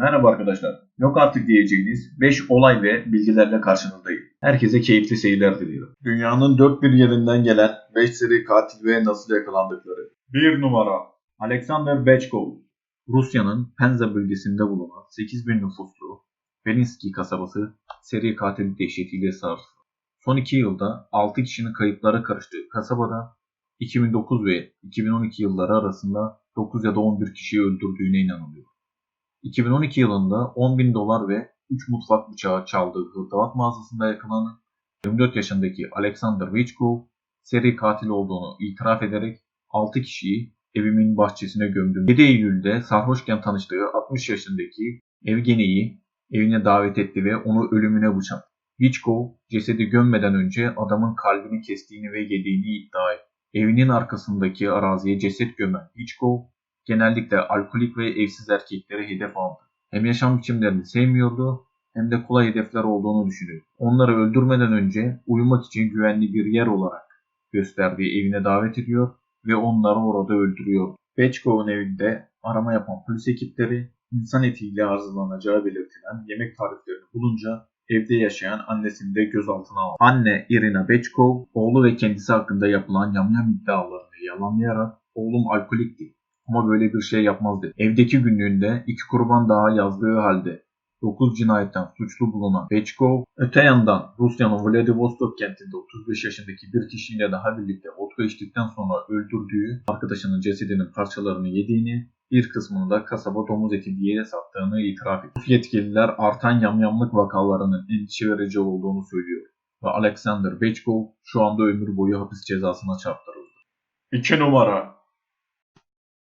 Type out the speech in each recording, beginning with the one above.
Merhaba arkadaşlar. Yok artık diyeceğiniz 5 olay ve bilgilerle karşınızdayım. Herkese keyifli seyirler diliyorum. Dünyanın dört bir yerinden gelen 5 seri katil ve nasıl yakalandıkları. 1 numara Alexander Bechkov Rusya'nın Penza bölgesinde bulunan 8000 nüfuslu Belinski kasabası seri katil dehşetiyle sarsıldı. Son 2 yılda 6 kişinin kayıplara karıştığı kasabada 2009 ve 2012 yılları arasında 9 ya da 11 kişiyi öldürdüğüne inanılıyor. 2012 yılında 10 bin dolar ve 3 mutfak bıçağı çaldığı hırdavat mağazasında yakalanan 24 yaşındaki Alexander Vichkov seri katil olduğunu itiraf ederek 6 kişiyi evimin bahçesine gömdü. 7 Eylül'de sarhoşken tanıştığı 60 yaşındaki Evgeni'yi evine davet etti ve onu ölümüne bıçakladı. Vichkov cesedi gömmeden önce adamın kalbini kestiğini ve yediğini iddia etti. Evinin arkasındaki araziye ceset gömen Vichkov genellikle alkolik ve evsiz erkekleri hedef aldı. Hem yaşam biçimlerini sevmiyordu hem de kolay hedefler olduğunu düşünüyordu. Onları öldürmeden önce uyumak için güvenli bir yer olarak gösterdiği evine davet ediyor ve onları orada öldürüyor. Bechkov'un evinde arama yapan polis ekipleri insan etiyle hazırlanacağı belirtilen yemek tariflerini bulunca evde yaşayan annesini de gözaltına aldı. Anne Irina Bechkov, oğlu ve kendisi hakkında yapılan yamyam iddialarını yalanlayarak oğlum alkolikti ama böyle bir şey yapmaz dedi. Evdeki günlüğünde iki kurban daha yazdığı halde 9 cinayetten suçlu bulunan Bechkov, öte yandan Rusya'nın Vladivostok kentinde 35 yaşındaki bir kişiyle daha birlikte vodka içtikten sonra öldürdüğü arkadaşının cesedinin parçalarını yediğini, bir kısmını da kasaba domuz eti diye sattığını itiraf etti. Yetkililer artan yamyamlık vakalarının endişe verici olduğunu söylüyor ve Alexander Bechkov şu anda ömür boyu hapis cezasına çarptırıldı. 2 numara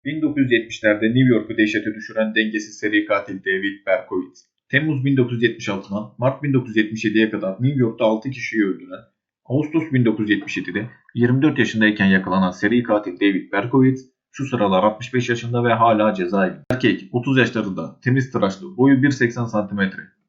1970'lerde New York'u dehşete düşüren dengesiz seri katil David Berkowitz. Temmuz 1976'dan Mart 1977'ye kadar New York'ta 6 kişiyi öldüren, Ağustos 1977'de 24 yaşındayken yakalanan seri katil David Berkowitz şu sıralar 65 yaşında ve hala cezaevi. Erkek 30 yaşlarında, temiz tıraşlı, boyu 1.80 cm,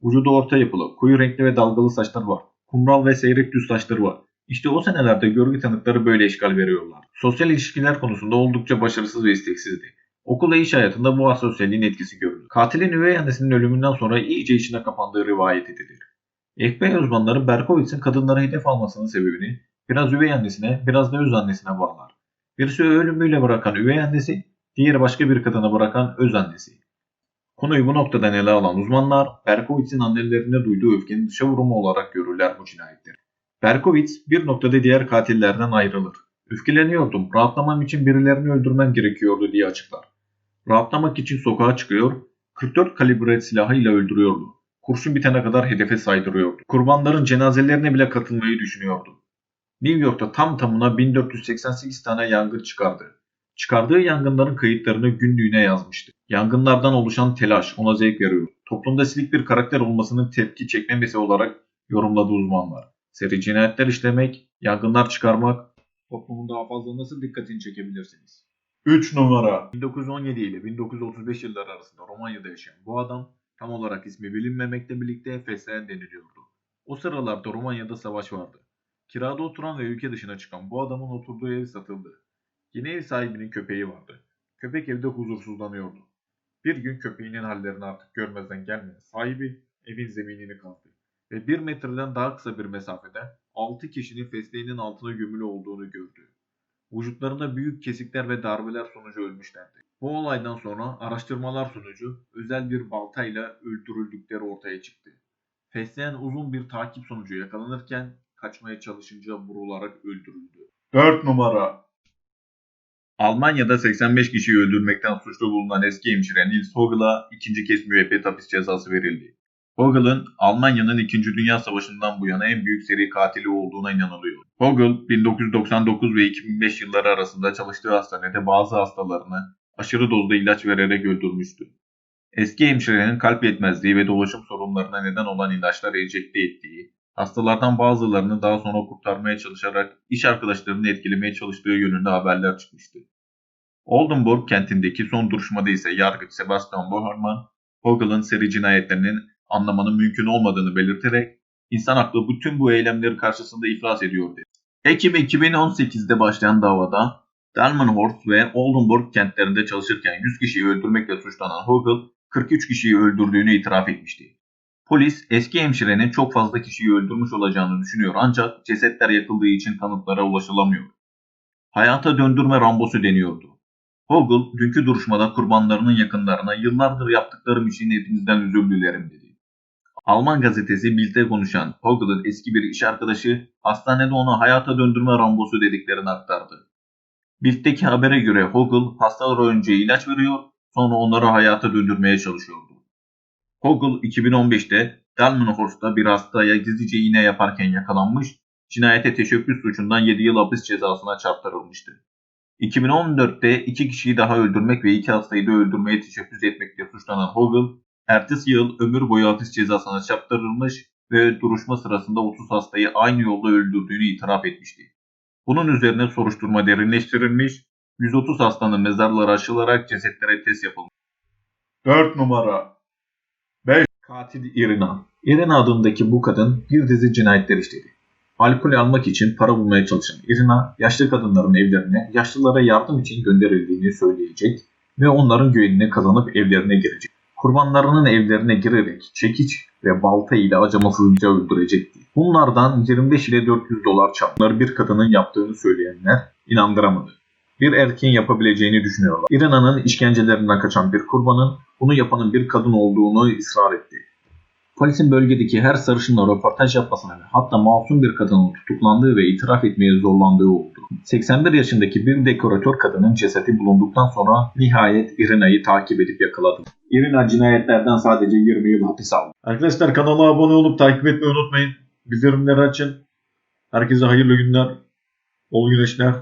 vücudu orta yapılı, koyu renkli ve dalgalı saçlar var. Kumral ve seyrek düz saçları var. İşte o senelerde görgü tanıkları böyle işgal veriyorlar. Sosyal ilişkiler konusunda oldukça başarısız ve isteksizdi. Okul ve iş hayatında bu asosyalliğin etkisi görülür. Katilin üvey annesinin ölümünden sonra iyice içine kapandığı rivayet edilir. FBI uzmanları Berkowitz'in kadınlara hedef almasının sebebini biraz üvey annesine biraz da öz annesine bağlar. Birisi ölümüyle bırakan üvey annesi, diğeri başka bir kadına bırakan öz annesi. Konuyu bu noktadan ele alan uzmanlar Berkowitz'in annelerine duyduğu öfkenin dışa vurumu olarak görürler bu cinayetleri. Berkowitz bir noktada diğer katillerden ayrılır. Öfkeleniyordum, rahatlamam için birilerini öldürmem gerekiyordu diye açıklar. Rahatlamak için sokağa çıkıyor, 44 kalibre silahıyla öldürüyordu. Kurşun bitene kadar hedefe saydırıyordu. Kurbanların cenazelerine bile katılmayı düşünüyordu. New York'ta tam tamına 1488 tane yangın çıkardı. Çıkardığı yangınların kayıtlarını günlüğüne yazmıştı. Yangınlardan oluşan telaş ona zevk veriyor. Toplumda silik bir karakter olmasının tepki çekmemesi olarak yorumladı uzmanlar. Seri cinayetler işlemek, yangınlar çıkarmak, toplumun daha fazla nasıl dikkatini çekebilirsiniz? 3 numara 1917 ile 1935 yılları arasında Romanya'da yaşayan bu adam tam olarak ismi bilinmemekle birlikte fesleğen deniliyordu. O sıralarda Romanya'da savaş vardı. Kirada oturan ve ülke dışına çıkan bu adamın oturduğu ev satıldı. Yeni ev sahibinin köpeği vardı. Köpek evde huzursuzlanıyordu. Bir gün köpeğinin hallerini artık görmezden gelmeyen sahibi evin zeminini kazdı ve bir metreden daha kısa bir mesafede 6 kişinin fesleğinin altına gömülü olduğunu gördü. Vücutlarında büyük kesikler ve darbeler sonucu ölmüşlerdi. Bu olaydan sonra araştırmalar sonucu özel bir baltayla öldürüldükleri ortaya çıktı. Fesleğen uzun bir takip sonucu yakalanırken kaçmaya çalışınca vurularak öldürüldü. 4 numara Almanya'da 85 kişiyi öldürmekten suçlu bulunan eski hemşire Nils Hogel'a ikinci kez müebbet hapis cezası verildi. Vogel'ın Almanya'nın 2. Dünya Savaşı'ndan bu yana en büyük seri katili olduğuna inanılıyor. Vogel 1999 ve 2005 yılları arasında çalıştığı hastanede bazı hastalarını aşırı dozda ilaç vererek öldürmüştü. Eski hemşirenin kalp yetmezliği ve dolaşım sorunlarına neden olan ilaçlar enjekte ettiği, hastalardan bazılarını daha sonra kurtarmaya çalışarak iş arkadaşlarını etkilemeye çalıştığı yönünde haberler çıkmıştı. Oldenburg kentindeki son duruşmada ise yargıç Sebastian Boherman, Vogel'ın seri cinayetlerinin anlamanın mümkün olmadığını belirterek insan aklı bütün bu eylemleri karşısında iflas ediyor dedi. Ekim 2018'de başlayan davada Delmenhorst ve Oldenburg kentlerinde çalışırken 100 kişiyi öldürmekle suçlanan Hogel 43 kişiyi öldürdüğünü itiraf etmişti. Polis eski hemşirenin çok fazla kişiyi öldürmüş olacağını düşünüyor ancak cesetler yakıldığı için kanıtlara ulaşılamıyor. Hayata döndürme rambosu deniyordu. Hogel dünkü duruşmada kurbanlarının yakınlarına yıllardır yaptıklarım için hepinizden özür dilerim dedi. Alman gazetesi Bild'de konuşan Hogel'ın eski bir iş arkadaşı hastanede ona hayata döndürme rambosu dediklerini aktardı. Bild'deki habere göre Hogel hastalara önce ilaç veriyor sonra onları hayata döndürmeye çalışıyordu. Hogel 2015'te Delmenhorst'ta bir hastaya gizlice iğne yaparken yakalanmış, cinayete teşebbüs suçundan 7 yıl hapis cezasına çarptırılmıştı. 2014'te iki kişiyi daha öldürmek ve iki hastayı da öldürmeye teşebbüs etmekle suçlanan Hogel, ertesi yıl ömür boyu hapis cezasına çarptırılmış ve duruşma sırasında 30 hastayı aynı yolda öldürdüğünü itiraf etmişti. Bunun üzerine soruşturma derinleştirilmiş, 130 hastanın mezarları aşılarak cesetlere test yapılmış. 4 numara 5 Katil Irina Irina adındaki bu kadın bir dizi cinayetler işledi. Alkol almak için para bulmaya çalışan Irina, yaşlı kadınların evlerine yaşlılara yardım için gönderildiğini söyleyecek ve onların güvenini kazanıp evlerine girecek. Kurbanlarının evlerine girerek çekiç ve balta ile acımasızca öldürecekti. Bunlardan 25 ile 400 dolar çalınır bir kadının yaptığını söyleyenler inandıramadı. Bir erkeğin yapabileceğini düşünüyorlar. Irina'nın işkencelerinden kaçan bir kurbanın bunu yapanın bir kadın olduğunu ısrar etti. Polisin bölgedeki her sarışınla röportaj yapmasına ve hatta masum bir kadının tutuklandığı ve itiraf etmeye zorlandığı oldu. 81 yaşındaki bir dekoratör kadının cesedi bulunduktan sonra nihayet Irina'yı takip edip yakaladı. Irina cinayetlerden sadece 20 yıl hapis aldı. Arkadaşlar kanala abone olup takip etmeyi unutmayın. Bildirimleri açın. Herkese hayırlı günler. Bol güneşler.